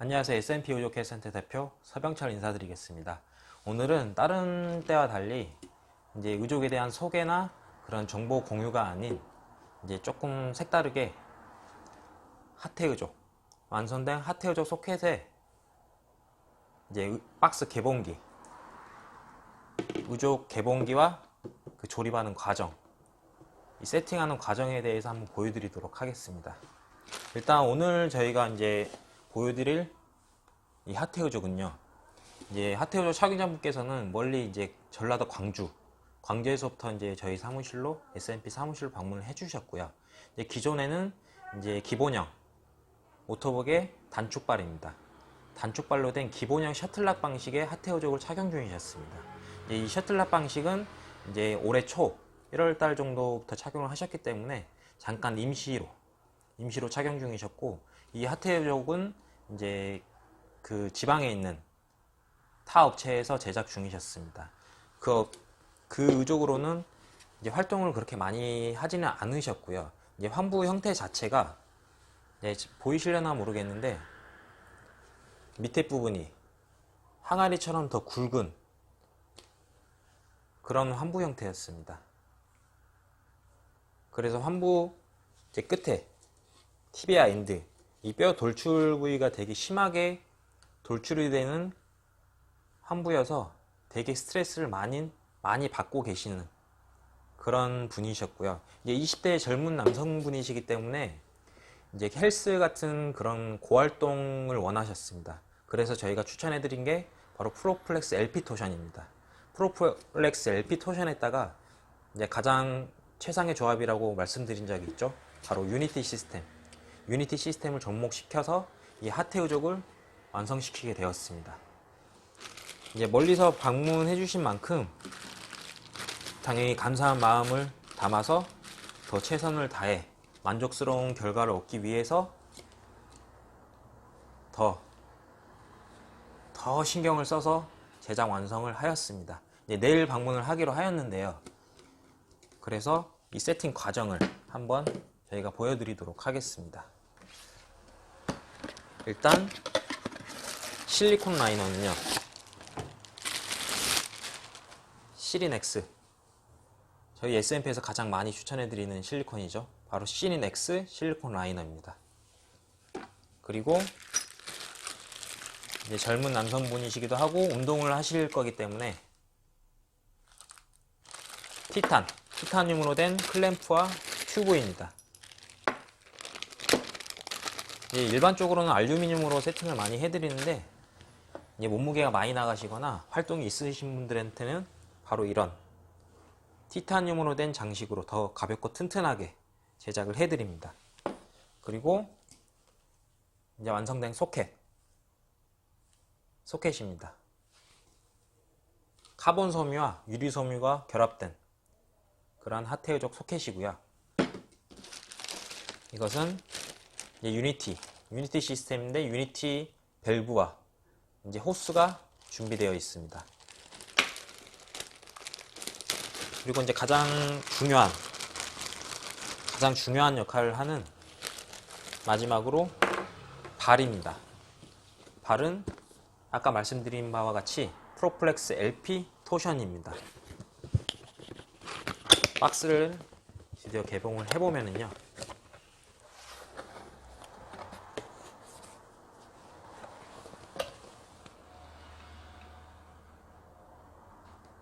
안녕하세요. S&P 의족회센터 대표 서병철 인사드리겠습니다. 오늘은 다른 때와 달리 이제 의족에 대한 소개나 그런 정보 공유가 아닌 이제 조금 색다르게 하태 의족 완성된 하태 의족 소켓에 이제 의- 박스 개봉기 의족 개봉기와 그 조립하는 과정 이 세팅하는 과정에 대해서 한번 보여드리도록 하겠습니다. 일단 오늘 저희가 이제 보여드릴 이 하태우족은요. 이제 하태우족 착용자분께서는 멀리 이제 전라도 광주, 광주에서부터 이제 저희 사무실로 S&P 사무실로 방문을 해주셨고요. 이제 기존에는 이제 기본형 오토복의 단축발입니다. 단축발로 된 기본형 셔틀락 방식의 하태우족을 착용 중이셨습니다. 이제 이 셔틀락 방식은 이제 올해 초 1월 달 정도부터 착용을 하셨기 때문에 잠깐 임시로 임시로 착용 중이셨고 이 하태족은 이제 그 지방에 있는 타 업체에서 제작 중이셨습니다. 그, 그 의족으로는 이제 활동을 그렇게 많이 하지는 않으셨고요. 이제 환부 형태 자체가 이제 보이실려나 모르겠는데 밑에 부분이 항아리처럼 더 굵은 그런 환부 형태였습니다. 그래서 환부 이제 끝에 티비아 엔드 이 뼈 돌출 부위가 되게 심하게 돌출이 되는 환부여서 되게 스트레스를 많이 많이 받고 계시는 그런 분이셨고요. 이제 20대 젊은 남성분이시기 때문에 이제 헬스 같은 그런 고활동을 원하셨습니다. 그래서 저희가 추천해드린 게 바로 프로플렉스 LP 토션입니다. 프로플렉스 LP 토션에다가 이제 가장 최상의 조합이라고 말씀드린 적이 있죠. 바로 유니티 시스템. 유니티 시스템을 접목시켜서 이 하태의족을 완성시키게 되었습니다. 이제 멀리서 방문해 주신 만큼 당연히 감사한 마음을 담아서 더 최선을 다해 만족스러운 결과를 얻기 위해서 더, 더 신경을 써서 제작 완성을 하였습니다. 내일 방문을 하기로 하였는데요. 그래서 이 세팅 과정을 한번 저희가 보여드리도록 하겠습니다. 일단 실리콘 라이너는요. 시린 X 저희 S&P에서 가장 많이 추천해드리는 실리콘이죠. 바로 시린 X 실리콘 라이너입니다. 그리고 이제 젊은 남성분이시기도 하고 운동을 하실 거기 때문에 티탄, 티타늄으로 된 클램프와 튜브입니다. 이제 일반적으로는 알루미늄으로 세팅을 많이 해드리는데 몸무게가 많이 나가시거나 활동이 있으신 분들한테는 바로 이런 티타늄으로 된 장식으로 더 가볍고 튼튼하게 제작을 해드립니다. 그리고 이제 완성된 소켓 소켓입니다. 카본 섬유와 유리 섬유가 결합된 그러한 하태의족 소켓이고요. 이것은 유니티, 유니티 시스템인데 유니티 밸브와 이제 호스가 준비되어 있습니다. 그리고 이제 가장 중요한 가장 중요한 역할을 하는 마지막으로 발입니다. 발은 아까 말씀드린 바와 같이 프로플렉스 LP 토션입니다. 박스를 드디어 개봉을 해보면은요.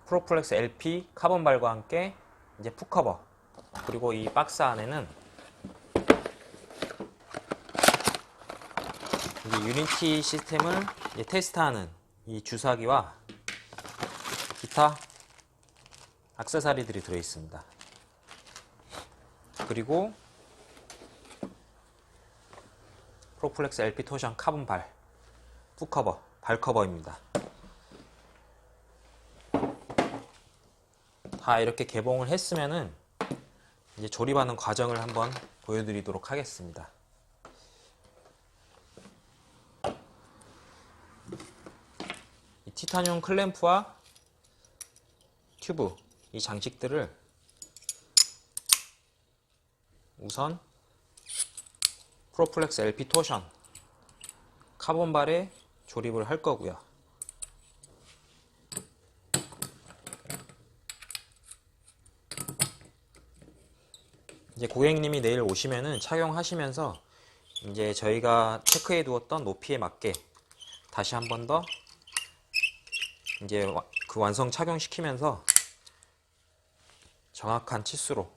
프로플렉스 LP 카본발과 함께 이제 푸커버 그리고 이 박스 안에는 유니티 시스템을 테스트하는 이 주사기와 기타 악세사리들이 들어 있습니다. 그리고 프로플렉스 LP 토션 카본 발 푸커버 발 커버입니다. 다 이렇게 개봉을 했으면은 이제 조립하는 과정을 한번 보여드리도록 하겠습니다. 이 티타늄 클램프와 튜브 이 장식들을 우선 프로플렉스 LP 토션 카본발에 조립을 할 거고요. 이제 고객님이 내일 오시면은 착용하시면서 이제 저희가 체크해 두었던 높이에 맞게 다시 한 번 더 이제 와- 그 완성 착용시키면서 정확한 치수로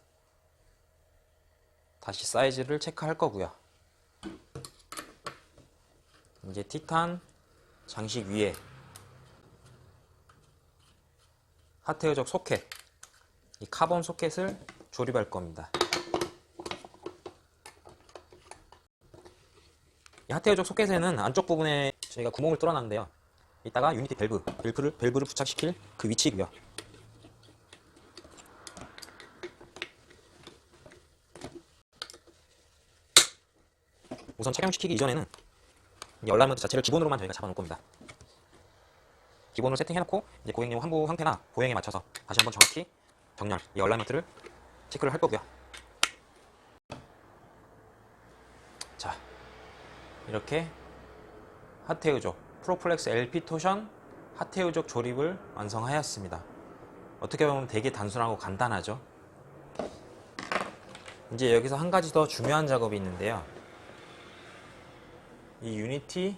다시 사이즈를 체크할 거고요. 이제 티탄 장식 위에 하트여적 소켓 이 카본 소켓을 조립할 겁니다. 하트여적 소켓에는 안쪽 부분에 저희가 구멍을 뚫어놨는데요. 이따가 유니티 밸브, 밸브를, 밸브를 부착시킬 그 위치이고요. 우선 착용시키기 이전에는 이 얼라이먼트 자체를 기본으로만 저희가 잡아놓을 겁니다. 기본으로 세팅해놓고 이제 고객님 환부 형태나 보행에 맞춰서 다시 한번 정확히 정렬, 이 얼라이먼트를 체크를 할 거고요. 자, 이렇게 하테우족 프로플렉스 LP 토션 하테우족 조립을 완성하였습니다. 어떻게 보면 되게 단순하고 간단하죠. 이제 여기서 한 가지 더 중요한 작업이 있는데요. 이 유니티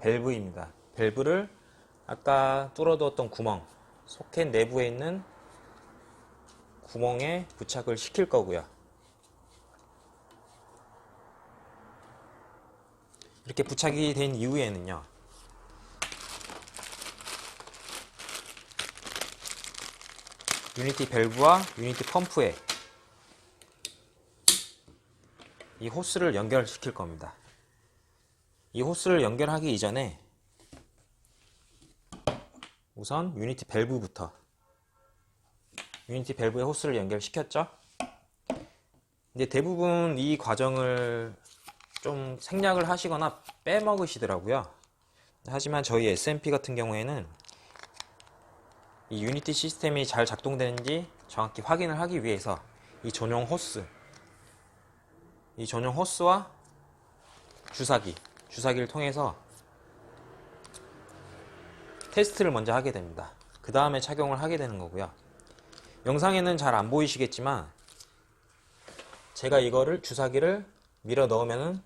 밸브입니다. 밸브를 아까 뚫어두었던 구멍, 소켓 내부에 있는 구멍에 부착을 시킬 거고요. 이렇게 부착이 된 이후에는요. 유니티 밸브와 유니티 펌프에 이 호스를 연결시킬 겁니다. 이 호스를 연결하기 이전에 우선 유니티 밸브부터 유니티 밸브에 호스를 연결시켰죠. 이제 대부분 이 과정을 좀 생략을 하시거나 빼먹으시더라고요. 하지만 저희 SMP 같은 경우에는 이 유니티 시스템이 잘 작동되는지 정확히 확인을 하기 위해서 이 전용 호스 이 전용 호스와 주사기 주사기를 통해서 테스트를 먼저 하게 됩니다. 그 다음에 착용을 하게 되는 거고요. 영상에는 잘 안 보이시겠지만 제가 이거를 주사기를 밀어 넣으면은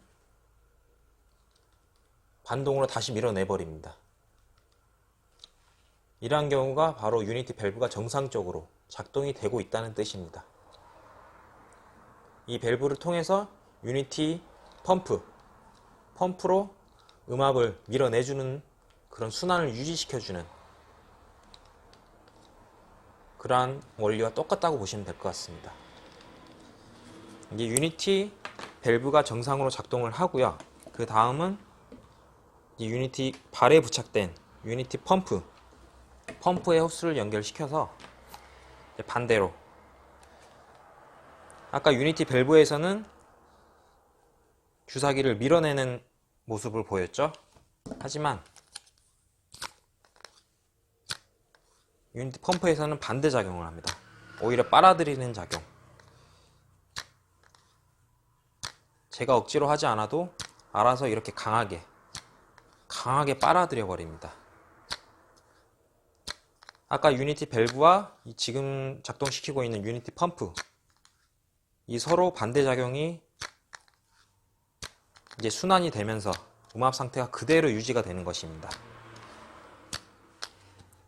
반동으로 다시 밀어내 버립니다. 이러한 경우가 바로 유니티 밸브가 정상적으로 작동이 되고 있다는 뜻입니다. 이 밸브를 통해서 유니티 펌프, 펌프로 음압을 밀어내주는 그런 순환을 유지시켜주는 그러한 원리와 똑같다고 보시면 될 것 같습니다. 이제 유니티 밸브가 정상으로 작동을 하고요. 그 다음은 이 유니티 발에 부착된 유니티 펌프, 펌프의 호스를 연결시켜서 반대로 아까 유니티 밸브에서는 주사기를 밀어내는 모습을 보였죠. 하지만 유니티 펌프에서는 반대 작용을 합니다. 오히려 빨아들이는 작용. 제가 억지로 하지 않아도 알아서 이렇게 강하게 강하게 빨아들여 버립니다. 아까 유니티 밸브와 이 지금 작동시키고 있는 유니티 펌프 이 서로 반대 작용이 이제 순환이 되면서 음압 상태가 그대로 유지가 되는 것입니다.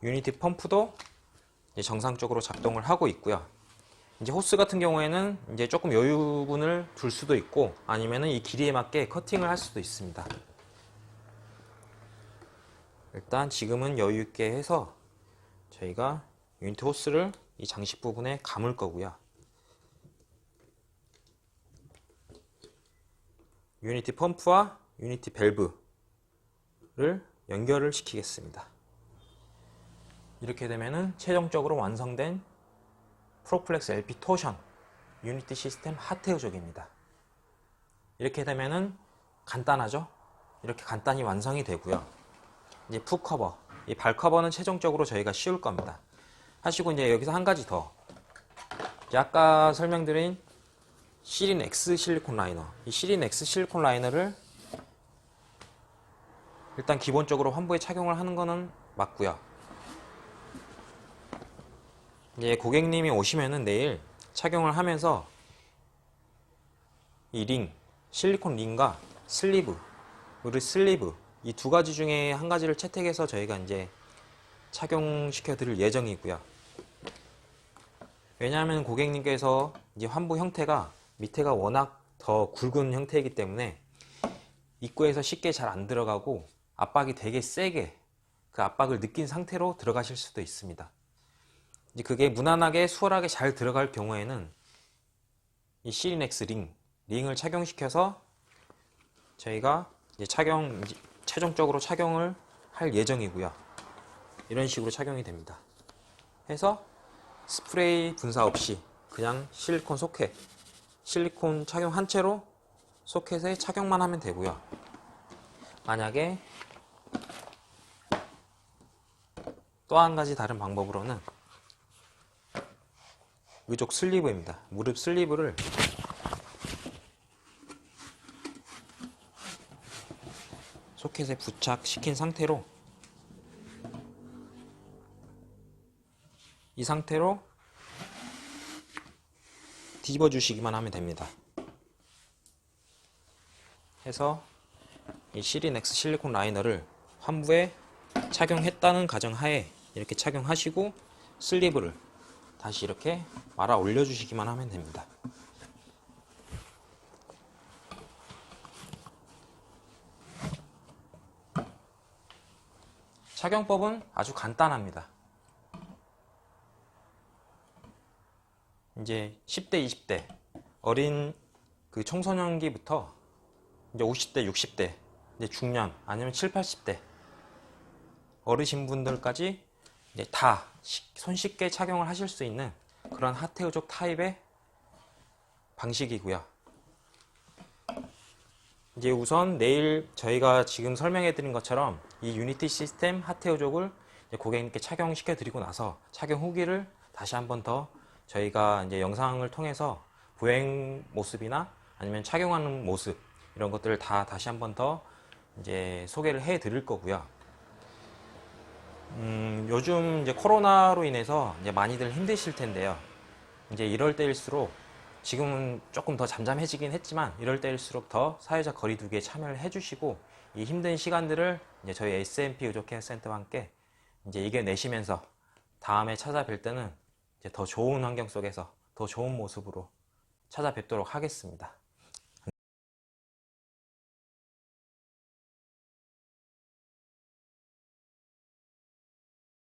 유니티 펌프도 정상적으로 작동을 하고 있고요. 이제 호스 같은 경우에는 이제 조금 여유분을 둘 수도 있고 아니면은 이 길이에 맞게 커팅을 할 수도 있습니다. 일단 지금은 여유 있게 해서 저희가 유니티 호스를 이 장식 부분에 감을 거고요. 유니티 펌프와 유니티 밸브를 연결을 시키겠습니다. 이렇게 되면은 최종적으로 완성된 프로플렉스 LP 토션 유니티 시스템 하트웨어족입니다. 이렇게 되면은 간단하죠? 이렇게 간단히 완성이 되고요. 이제 푸 커버, 이 발 커버는 최종적으로 저희가 씌울 겁니다. 하시고 이제 여기서 한 가지 더. 아까 설명드린 시린 X 실리콘 라이너, 이 시린 X 실리콘 라이너를 일단 기본적으로 환부에 착용을 하는 거는 맞고요. 이제 고객님이 오시면은 내일 착용을 하면서 이 링, 실리콘 링과 슬리브, 우리 슬리브 이 두 가지 중에 한 가지를 채택해서 저희가 이제 착용시켜 드릴 예정이고요. 왜냐하면 고객님께서 이제 환부 형태가 밑에가 워낙 더 굵은 형태이기 때문에 입구에서 쉽게 잘 안 들어가고 압박이 되게 세게 그 압박을 느낀 상태로 들어가실 수도 있습니다. 이제 그게 무난하게 수월하게 잘 들어갈 경우에는 이 시리넥스 링, 링을 착용시켜서 저희가 이제 착용, 최종적으로 착용을 할 예정이고요. 이런 식으로 착용이 됩니다. 해서 스프레이 분사 없이 그냥 실리콘 소켓, 실리콘 착용 한 채로 소켓에 착용만 하면 되고요. 만약에 또 한 가지 다른 방법으로는 의족 슬리브입니다. 무릎 슬리브를 소켓에 부착시킨 상태로 이 상태로 뒤집어 주시기만 하면 됩니다. 해서 이 시리넥스 실리콘 라이너를 환부에 착용했다는 가정하에 이렇게 착용하시고 슬리브를 다시 이렇게 말아 올려 주시기만 하면 됩니다. 착용법은 아주 간단합니다. 이제 10대, 20대 어린 그 청소년기부터 이제 50대, 60대 이제 중년 아니면 7, 80대 어르신분들까지 이제 다 손쉽게 착용을 하실 수 있는 그런 하테우족 타입의 방식이고요. 이제 우선 내일 저희가 지금 설명해 드린 것처럼 이 유니티 시스템 하테우족을 고객님께 착용시켜 드리고 나서 착용 후기를 다시 한번 더 저희가 이제 영상을 통해서 보행 모습이나 아니면 착용하는 모습 이런 것들을 다 다시 한번 더 이제 소개를 해 드릴 거고요. 음, 요즘 이제 코로나로 인해서 이제 많이들 힘드실 텐데요. 이제 이럴 때일수록 지금은 조금 더 잠잠해지긴 했지만 이럴 때일수록 더 사회적 거리두기에 참여를 해주시고 이 힘든 시간들을 이제 저희 SMP 의족 케어 센터와 함께 이제 이겨내시면서 다음에 찾아뵐 때는 이제 더 좋은 환경 속에서 더 좋은 모습으로 찾아뵙도록 하겠습니다.